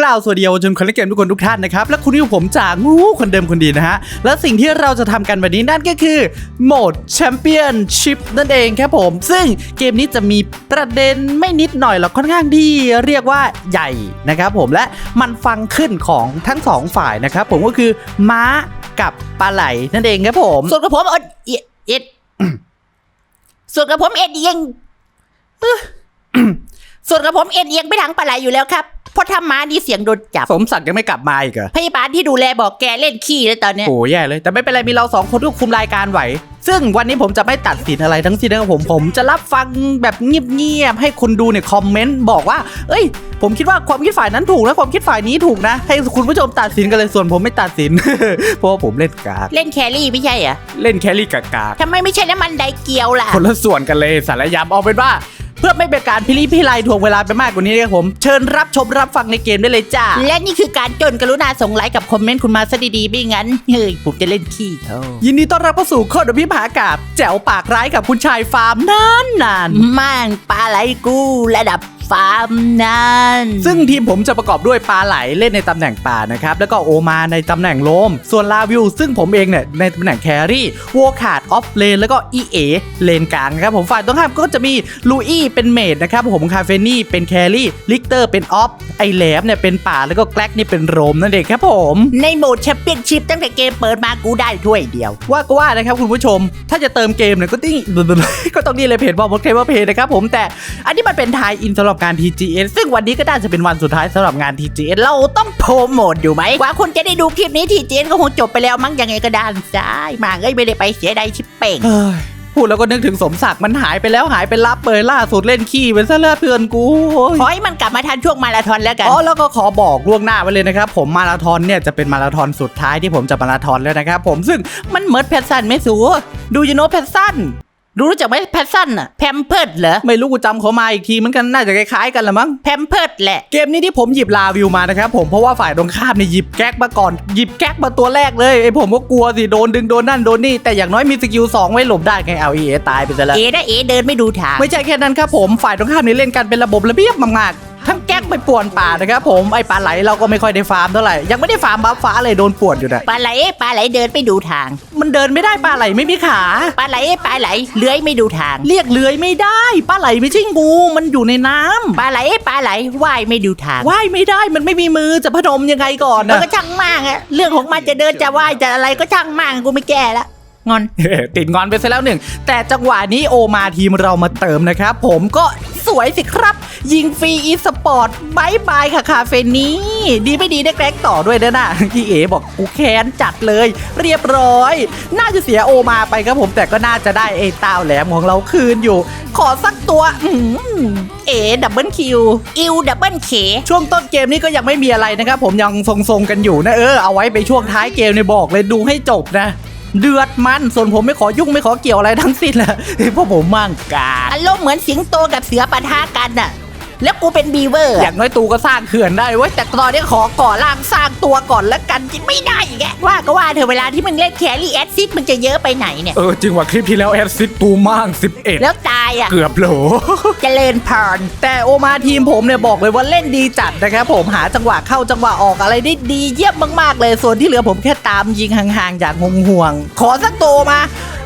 กล่าวสวัสดีเยาวชนคนเล่นเกมทุกคนทุกท่านนะครับ และคุณอยู่ผมจากงูคนเดิมคนดีนะฮะ และสิ่งที่เราจะทำกันวันนี้นั่นก็คือโหมดแชมเปี้ยนชิพนั่นเองครับผม ซึ่งเกมนี้จะมีประเด็นไม่นิดหน่อยหรอกค่อนข้างที่เรียกว่าใหญ่นะครับผมและมันฟังขึ้นของทั้งสองฝ่ายนะครับผมก็คือม้ากับปลาไหลนั่นเองครับผมส่วนกับผมเอ็ดเอ็ดส่วนกับผมเอ็ดเอียงส่วนกับผมเอ็ดเอียงไปทางปลาไหลอยู่แล้วครับ เพราะทำมานี่เสียงโดนจับ สมศักดิ์ยังไม่กลับมาอีกเหรอพยาบาลที่ดูแลบอกแกเล่นขี้แล้วตอนเนี้ยโอ้แย่เลย แต่ไม่เป็นไรมีเราสองคนที่คุมรายการไหว ซึ่งวันนี้ผมจะไม่ตัดสินอะไรทั้งสิ้นนะครับผมผมจะรับฟังแบบเงียบๆให้คุณดูเนี่ยคอมเมนต์บอกว่า เอ้ย ผมคิดว่าความคิดฝ่ายนั้นถูกนะความคิดฝ่ายนี้ถูกนะ ให้คุณผู้ชมตัดสินกันเลยส่วนผมไม่ตัดสิน เพราะว่าผมเล่นกากเล่นแครี่ไม่ใช่เหรอเล่นแครี่กากากทำไมไม่ใช่น้ำมันไดเกียวล่ะคนละส่วนกันเลยสารยามเอาเป็นว่า เพื่อไม่เป็นการพิลีพิไลถ่วงเวลาไปมากกว่านี้นะครับผมเชิญรับชมรับฟังในเกมได้เลยจ้าและนี่คือการจนกรุณาส่งไลค์กับคอมเมนต์คุณมาซะดีๆไม่งั้นเฮ้ยผมจะเล่นขี้เขายินดีต้อนรับเข้าสู่โคดพิภากาศแจ๋วปากร้ายกับคุณชายฟาร์มนานนานๆมั่งปลาไหลกูระดับ ฟาร์มนันซึ่งทีมผมจะประกอบด้วยปลาไหลเล่นในตำแหน่งป่านะครับ แล้วก็โอมาในตำแหน่งโลม ส่วนลาวิว ซึ่งผมเองเนี่ยในตำแหน่งแครี่วอขาดออฟเลนแล้วก็อีเอเลนกลางนะครับผมฝ่ายตรงข้ามก็จะมีลูอี้เป็นเมดนะครับผมคาเฟนี่เป็นแครี่ลิกเตอร์เป็นออฟไอแหลมเนี่ยเป็นป่าแล้วก็แกล็กนี่เป็นโรมนั่นเองครับผม ในโหมดแชมเปี้ยนชิพตั้งแต่เกมเปิดมากูได้ถ้วยเดียว ว่าก็ว่านะครับคุณผู้ชม ถ้าจะเติมเกมเนี่ยก็ต้องก็ต้องนี่เลยเพจบอกว่าเคลว่าเพจนะครับผมแต่อันนี้มันเป็นไทยอินสำหรับการ TGS ซึ่งวันนี้ก็น่าจะเป็นวันสุดท้ายสำหรับงาน TGS เราต้องโปรโมทอยู่ไหมกว่าคุณจะได้ดูคลิปนี้ทีเจนก็คงจบไปแล้วมั้งยังไงก็ได้ซ้ายมาเอ้ยไม่ได้ไปเสียดายชิปเป่งเฮ้ยพูดแล้วก็นึกถึงสมศักดิ์มันหายไปแล้วหายไปรับเลยล่าสุดเล่นขี้เป็นซะเลือดเพื่อนกูโอ้ยขอให้มันกลับมาทันช่วงมาราธอนแล้วกันอ๋อแล้วก็ขอบอกล่วงหน้าไว้เลยนะครับ ผมมาราธอนเนี่ยจะเป็นมาราธอนสุดท้ายที่ผมจะมาราธอนแล้วนะครับผมซึ่งมันเหมิร์ดแพชชั่นไม่สูดูยูโนแพชชั่น รู้จักไหมแพชชั่นอะแพมเพิร์ดเหรอ ไม่รู้กูจำเขามาอีกทีเหมือนกันน่าจะคล้ายๆกันละมั้ง แพมเพิร์ดแหละ เกมนี้ที่ผมหยิบลาวิวมานะครับผมเพราะว่าฝ่ายตรงข้ามเนี่ยหยิบแก๊กมาก่อนหยิบแก๊กมาตัวแรกเลยไอ้ผมก็กลัวสิโดนดึงโดนนั่นโดนนี่แต่อย่างน้อยมีสกิลสองไว้หลบได้ไงเอาเอตายไปซะแล้วเอนะเอเดินไม่ดูทางไม่ใช่แค่นั้นครับผมฝ่ายตรงข้ามนี่เล่นกันเป็นระบบระเบียบมากๆ ทั้งแก๊กไปป่วนป่านะครับผมไอ้ปลาไหลเราก็ไม่ค่อยได้ฟาร์มเท่าไหร่ยังไม่ได้ฟาร์มบัฟฟ้าเลยโดนป่วนอยู่นะปลาไหลปลาไหลเดินไม่ดูทาง มันเดินไม่ได้ปลาไหลไม่มีขาปลาไหลปลาไหลเลื้อยไม่ดูทาง เรียกเลื้อยไม่ได้ปลาไหลไม่ใช่งูมันอยู่ในน้ำปลาไหลปลาไหลว่ายไม่ดูทางว่ายไม่ได้มันไม่มีมือจะพนมยังไงก่อนมันนะก็ช่างมากอะเรื่องของมันจะเดินจะว่ายจะอะไรก็ช่างมากกูไม่แก้ละ งอนติดงอนไปซะแล้วหนึ่ง แต่จังหวะนี้โอมาทีมเรามาเติมนะครับ ผมก็สวยสิครับ ยิงฟรีอีสปอร์ตบายบายค่ะคาเฟนี้ ดีไม่ดีได้แกล้งต่อด้วยนะน่ะพี่เอบอกกูแค้นจัดเลย เรียบร้อย น่าจะเสียโอมาไปครับผมแต่ก็น่าจะได้ไอ้ต้าวแหลมของเราคืนอยู่ ขอสักตัวอืมเอดับเบิลคิวอิวดับเบิลเคช่วงต้นเกมนี้ก็ยังไม่มีอะไรนะครับผมยังทรงๆกันอยู่นะเออเอาไว้ไปช่วงท้ายเกมในยบอกเลยดูให้จบนะ เดือดมัน ส่วนผมไม่ขอยุ่งไม่ขอเกี่ยวอะไรทั้งสิ้นแหละเพราะผมมั่งกาอารมณ์เหมือนสิงโตกับเสือปะทะกันน่ะ แล้วกูเป็นบีเวอร์ออะย่างน้อยตูก็สร้างเขื่อนได้เว้ยแต่แต่ตอนนี้ขอก่อร่างสร้างตัวก่อนแล้วกันจิไม่ได้อีกแกว่าก็ว่าเธอะเวลาที่มึงเล่นแครี่แอดซิดมึงจะเยอะไปไหนเนี่ย เออจริงว่าคลิปที่แล้วแอดซิดตูมาก11 แล้วตายอะ เกือบโหลเจริญพรแต่โอมาทีมผมเนี่ยบอกเลยว่าเล่นดีจัดนะครับผมหาจังหวะเข้าจังหวะออกอะไรได้ดีเยี่ยมมากๆ เลยส่วนที่เหลือผมแค่ตามยิงห่างๆอย่างห่วงๆขอสักตัวมา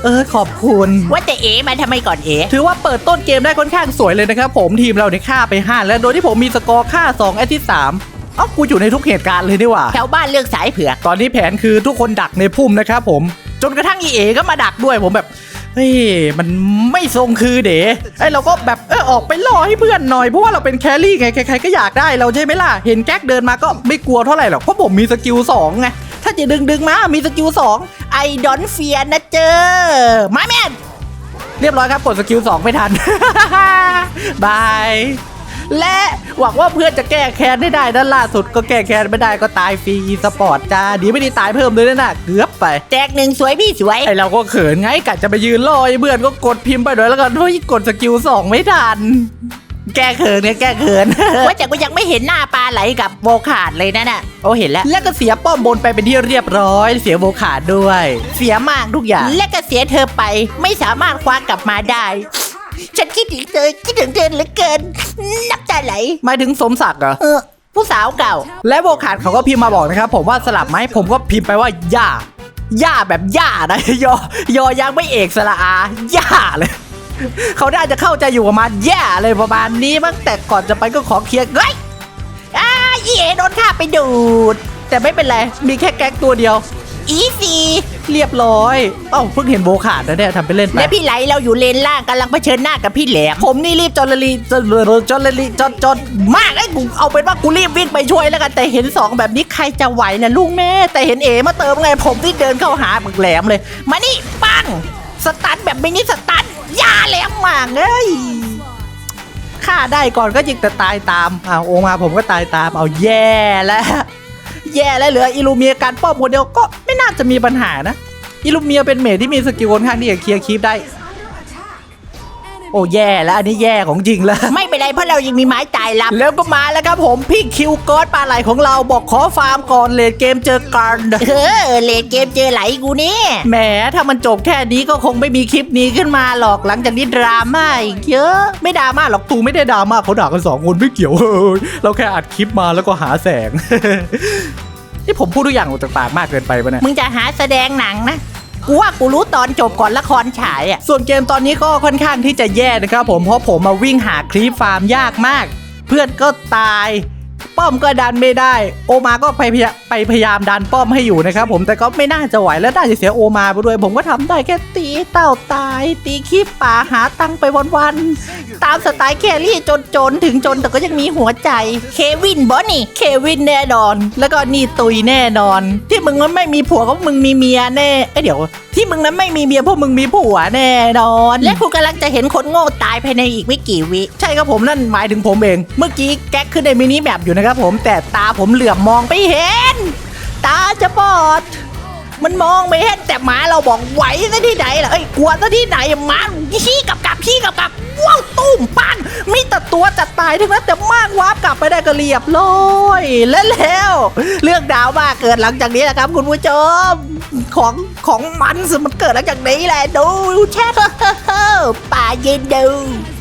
เออขอบคุณ ว่าแต่เอ๋มาทำไมก่อนเอ๋ถือว่าเปิดต้นเกมได้ค่อนข้างสวยเลยนะครับผมทีมเราเนี่ยฆ่าไป5 แล้วโดยที่ผมมีสกอร์ฆ่า2แอสซิสต์3เอ้ากูอยู่ในทุกเหตุการณ์เลยนี่หว่า แถวบ้านเลือกสายเผือก ตอนนี้แผนคือทุกคนดักในพุ่มนะครับผม จนกระทั่งอีเอก็มาดักด้วยผมแบบ เฮ้ย มันไม่ทรงคือเด๋ไอเราก็แบบเออออกไปรอให้เพื่อนหน่อย เพราะว่าเราเป็นแครี่ไง ใครๆก็อยากได้เราใช่ไหมล่ะ เห็นแก๊กเดินมาก็ไม่กลัวเท่าไหร่หรอก เพราะผมมีสกิลสองไง ถ้าจะดึงดึงๆมา มีสกิลสองไอดอนเฟียนะเจอมาแมนเรียบร้อยครับกดสกิล2ไม่ทันบาย และหวังว่าเพื่อนจะแก้แค้นได้ได้ด้านล่าสุดก็แก้แค้นไม่ได้ก็ตายฟรีอีสปอร์ตจ้าดีไม่ดีตายเพิ่มเลยนะน่ะเกือบไป แจกหนึ่งสวยพี่สวย ไอเราก็เขินไงกะจะไปยืนรอไอ้เพื่อนก็กดพิมพ์ไปด้วยแล้วกันเฮ้ยกดสกิลสองไม่ทันแก้เขินเนี่ยแก้เขิน ว่าแต่กูยังไม่เห็นหน้าปลาไหลกับโบขาดเลยนะน่ะโอ้เห็นแล้ว แล้วก็เสียป้อมบนไปเป็นที่เรียบร้อย เสียโบขาดด้วย เสียมากทุกอย่าง และก็เสียเธอไป ไม่สามารถคว้ากลับมาได้ ฉันคิดถึงเธอคิดถึงเธอเหลือเกินน้ำตาไหล หมายถึงสมศักดิ์เหรอ เออ ผู้สาวเก่า และโบขาดเขาก็พิมพ์มาบอกนะครับ ผมว่าสลับไหมผมก็พิมพ์ไปว่าย่าย่าแบบย่านะยอยอยังไม่เอกสระอาย่าเลย เขาน่าจะเข้าใจอยู่ประมาณย่าเลยประมาณนี้มั้งแต่ก่อนจะไปก็ขอเคลียร์เฮ้ยอ้าอีเอโดนข้าไปดูด แต่ไม่เป็นไร มีแค่แก๊กตัวเดียว อีซี เรียบร้อย เอ้าเพิ่งเห็นโบขาดนะเนี่ยทำไปเล่นไป และพี่ไหลเราอยู่เลนล่างกำลังเผชิญหน้ากับพี่แหลมผมนี่รีบจนละลีจนจนละลีจนจนมากไอ้กูเอาเป็นว่ากูรีบวิ่งไปช่วยแล้วกันแต่เห็นสองแบบนี้ใครจะไหวล่ะลูกแม่ แต่เห็นเอมาเติมไง ผมที่เดินเข้าหาบึกแหลมเลย มานี่ปังสตันแบบมินิสตันยาแหลมมากเอ้ยฆ่าได้ก่อนก็ยิงแต่ตายตามเอาโอมาผมก็ตายตามเอาแย่แล้ว แย่แล้วเหลืออิลูเมียการป้อมคนเดียวก็ไม่น่าจะมีปัญหานะ อิลูเมียเป็นเมทที่มีสกิลค่อนข้างที่จะเคลียร์คีปได้ โอ้แย่แล้วอันนี้แย่ของจริงแล้ว ไม่เป็นไรเพราะเรายังมีไม้ตายลับแล้วก็มาแล้วครับผมพี่คิวกอดปลาไหลของเราบอกขอฟาร์มก่อนเลดเกมเจอกันเออเลนเกมเจอไหลกูเนี่ยแหมถ้ามันจบแค่นี้ก็คงไม่มีคลิปนี้ขึ้นมาหรอกหลังจากนี้ดราม่าอีกเยอะ ไม่ดราม่าหรอกตูไม่ได้ดราม่าเขาด่ากันสองคนไม่เกี่ยวเฮ้ยเราแค่อัดคลิปมาแล้วก็หาแสงนี่ผมพูดทุกอย่างออกจากปากมากเกินไปปะเนี่ยมึงจะหาแสดงหนังนะ กูว่ากูรู้ตอนจบก่อนละครฉายอะส่วนเกมตอนนี้ก็ค่อนข้างที่จะแย่นะครับผมเพราะผมมาวิ่งหาคลิปฟาร์มยากมาก เพื่อนก็ตาย ป้อมก็ดันไม่ได้ โอมาก็ไปพยาไปพยายามดันป้อมให้อยู่นะครับผมแต่ก็ไม่น่าจะไหวแล้วน่าจะเสียโอมาไปด้วย ผมก็ทำได้แค่ตีเต่าตาย ตีขี้ป่าหาตังไปวันๆตามสไตล์แครี่จนจนถึงจนแต่ก็ยังมีหัวใจเควินบอนี่เควินแน่นอน แล้วก็นี่ตุยแน่นอน ที่มึงนั้นไม่มีผัวก็มึงมีเมียแน่เอ้เดี๋ยว ที่มึงนั้นไม่มีเมียเพราะมึงมีผัวแน่นอน และกูกำลังจะเห็นคนโง่ตายภายในอีกไม่กี่วิ ใช่ครับผมนั่นหมายถึงผมเอง เมื่อกี้แก๊กขึ้นในมินิแมปอยู่นะครับผมแต่ตาผมเหลือบมองไปเห็น ตาจะบอด มันมองไม่เห็นแต่หมาเราบอกไหวซะที่ไหนล่ะเอ้ยกลัวซะที่ไหนหมาขี้กับกับขี้กับกับว้าวตุ้มปังมีแต่ตัวจะตายทั้งนั้นแต่มากวาร์ปกลับไปได้ก็เรียบร้อยและแล้ว เรื่องดาวมาเกิดหลังจากนี้แหละครับคุณผู้ชมของ ของมันสิมันเกิดหลังจากนี้แหละดูแชทเฮ้อป่าเย็นดู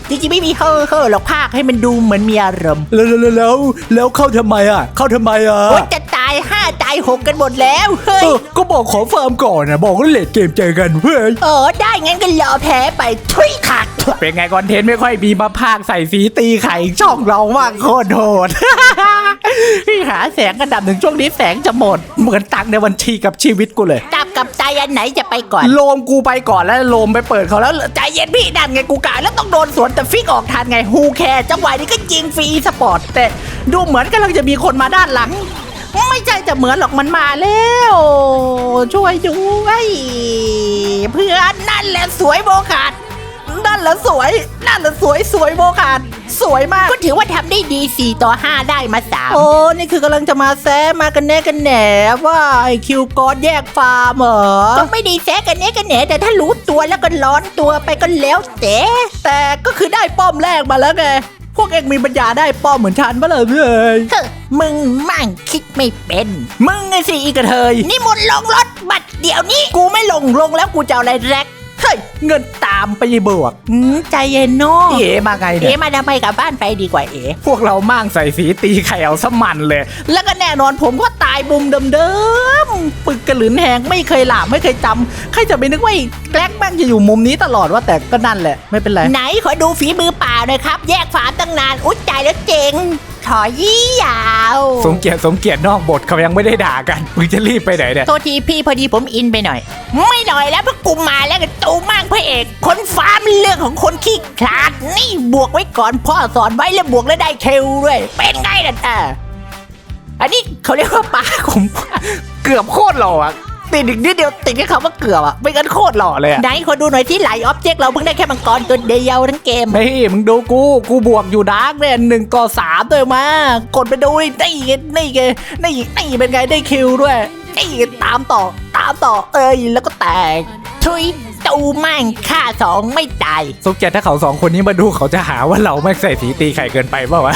จริงๆไม่มีเฮ้อเฮ้อหรอกภาคให้มันดูเหมือนมีอารมณ์แล้วแล้วแล้วแล้วเข้าทำไมอะ เข้าทำไมอะโอ๊ยจะตายห้าตายหกกันหมดแล้วเฮ้ยก็บอกขอฟาร์มก่อนนะบอกว่าเลดเกมเจอกันเพื่อนเออได้งั้นก็รอแพ้ไปทุยขาดเป็นไงคอนเทนต์ไม่ค่อยมีมาพากใส่สีตีไข่ช่องเรามากโคตรโหดพี่หาแสงกันดับหนึ่งช่วงนี้แสงจะหมด เหมือนตังค์ในบัญชีกับชีวิตกูเลยจับกับใจ อันไหนจะไปก่อน โลมกูไปก่อนแล้วโลมไปเปิดเขาแล้วใจเย็นพี่ดันไงกูกะแล้วต้องโดนสวนแต่ฟิกออกทันไงฮูแคร์จังหวะนี้ก็ยิงฟรีสปอร์ตแต่ดูเหมือนกำลังจะมีคนมาด้านหลัง ไม่ใช่จะเหมือนหรอกมันมาแล้ว ช่วยด้วยเพื่อนนั่นแหละสวยโบขาด นั่นแหละสวย นั่นแหละสวยสวยโบขาดสวยมาก ก็ถือว่าทำได้ดี 4 ต่อ 5 ได้มา3โอ้ นี่คือกำลังจะมาแซะมากันแน่กันแหนว่าไอคิวกอดแยกฟาร์มเหรอก็ไม่ได้แซะกันเนี้กันแหนแต่ถ้ารู้ตัวแล้วก็ร้อนตัวไปก็แล้วแต่แต่ก็คือได้ป้อมแรกมาแล้วไง พวกเองมีปัญญาได้ป้อมเหมือนฉันปะเลยเพื่อนเฮ้อมึงมั่งคิดไม่เป็น มึงไงสิอีกระเทย นี่มนต์ลงรถบัตรเดี๋ยวนี้ กูไม่ลงลงแล้วกูจะเอาอะไรแรกเฮ้ยเงินตามไปบวกอืมใจเย็นเนาะเอ๋มาไงเอ๋เนี่ยมาทำไมกลับบ้านไปดีกว่าเอ๋พวกเรามั่งใส่สีตีไข่เอาสมันเลย แล้วก็แน่นอนผมก็ตายบุมเดิมๆปึกกระหลืนแหงไม่เคยหลาบไม่เคยจำใครจะไปนึกว่าไอ้แกล้กแม่งจะอยู่มุมนี้ตลอดว่าแต่ก็นั่นแหละไม่เป็นไร ไหนขอดูฝีมือเปล่าหน่อยครับ แยกฝาตั้งนาน อุ้ยใจแล้วเจ๋ง ถอยยี่ยาว สมเกียรติสมเกียรตินอกบทเขายังไม่ได้ด่ากันมึงจะรีบไปไหนเนี่ยโทษทีพี่พอดีผมอินไปหน่อย ไม่หน่อยแล้วเพราะกูมาแล้วกับตูมากพระเอก คนฟ้ามันเรื่องของคนขี้ขลาด นี่บวกไว้ก่อนพ่อสอนไว้แล้วบวกแล้วได้เคลด้วย เป็นไงล่ะอะอันนี้เขาเรียกว่าปลาผมเกือบโคตรหล่ออะ ติดอีกนิดเดียวติดแค่คำว่าเกือบอะไม่งั้นโคตรหล่อเลยอะไหนขอดูหน่อยที่ไหลออบเจกต์เราเพิ่งได้แค่มังกรตัวเดียวทั้งเกมเฮ้ยมึงดูกู กูบวกอยู่ดาร์กเนี่ยหนึ่งต่อสามด้วยมากดไปดูนี่นี่ไงนี่ไงนี่นี่เป็นไงได้คิวด้วย นี่ตามต่อตามต่อเอ้ยแล้วก็แตกทุยตูมั่งฆ่าสองไม่ตายสุกเจตถ้าเขาสองคนนี้มาดูเขาจะหาว่าเราไม่ใส่สีตีไข่เกินไปเปล่าวะ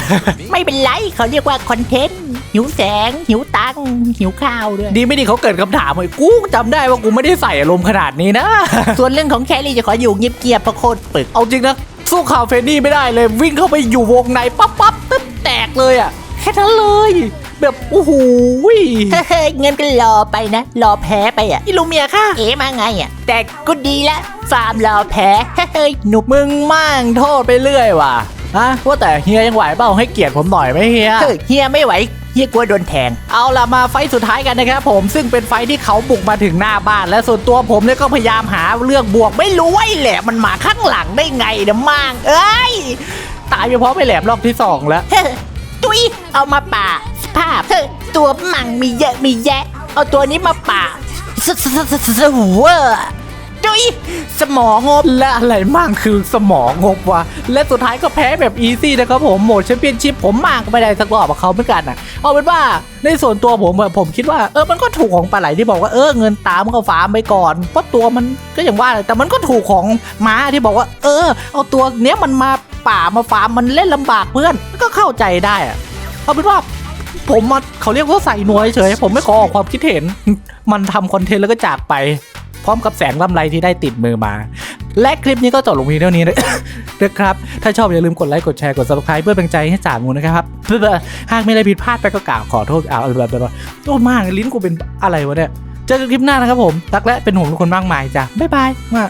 ไม่เป็นไรเขาเรียกว่าคอนเทนต์หิวแสง หิวตังค์หิวข้าวด้วยดีไม่ดีเขาเกิดคำถามเลยกูจำได้ว่ากูไม่ได้ใส่อารมณ์ขนาดนี้นะ ส่วนเรื่องของแครี่จะขออยู่เงียบๆเพราะโคตรปึกเอาจริงนะสู้ข่าวเฟรนนี่ไม่ได้เลย วิ่งเข้าไปอยู่วงในปั๊บปั๊บตึ๊บแตกเลยอะแค่นั้นเลย แบบโอ้โหยเฮ้ยเงินก็รอไปนะ รอแพ้ไปอะอิลูเมียค่ะ เอ๋มาไงอะ แต่ก็ดีละฟาร์มรอแพ้เฮ้ยหนุกมึงมั่งโทษไปเรื่อยว่ะฮะว่าแต่เฮียยังไหวเปล่าให้เกียรติผมหน่อยไหมเฮียเฮ้ยเฮียไม่ไหวเฮียกลัวโดนแทง เอาล่ะมาไฟต์สุดท้ายกันนะครับผมซึ่งเป็นไฟต์ที่เขาบุกมาถึงหน้าบ้าน และส่วนตัวผมเนี่ยก็พยายามหาเรื่องบวกไม่รู้ไอ้แหละมันมาข้างหลังได้ไงนะมั่งเอ้ยตายไปเพราะไปแหลมรอบที่สองแล้วเฮ้ยตุยเอามาป่าส ภาพเฮ้ยตัวมังมีเยอะมีแยะ เอาตัวนี้มาป่าสสสสสเวอร์ตุยสมองงบ และอะไรมั่งคือสมองงบวะและสุดท้ายก็แพ้แบบอีซี่นะครับผมโหมดแชมเปี้ยนชิพผมมากก็ไม่ได้สักรอบกับเขาเหมือนกันอะ เอาเป็นว่าในส่วนตัวผมอะผมคิดว่าเออมันก็ถูกของปลาไหลที่บอกว่าเออเงินตามก็ฟาร์มไปก่อนเพราะตัวมันก็อย่างว่าแหละแต่มันก็ถูกของม้าที่บอกว่า เออ เอาตัวเนี้ยมันมาป่ามาฟาร์มมันเล่นลำบากเพื่อนก็เข้าใจได้อะเอาเป็นว่า ผมมาเขาเรียกว่าใส่หน่วยเฉยผมไม่ขอออกความคิดเห็น มันทำคอนเทนต์แล้วก็จากไป พร้อมกับแสงลำไรที่ได้ติดมือมา และคลิปนี้ก็จบลงเพียงเท่านี้นะครับ ถ้าชอบอย่าลืมกดไลค์กดแชร์กด subscribe เพื่อเป็นใจให้จ่างูนะครับเพื่อหากมีอะไรผิดพลาดไปก็กล่าวขอโทษเอาแบบแบบโทษมากลิ้นกูเป็นอะไรวะเนี่ยเจอกันคลิปหน้านะครับผมรักและเป็นห่วงทุกคนมากมายจ้ะบ๊ายบายมา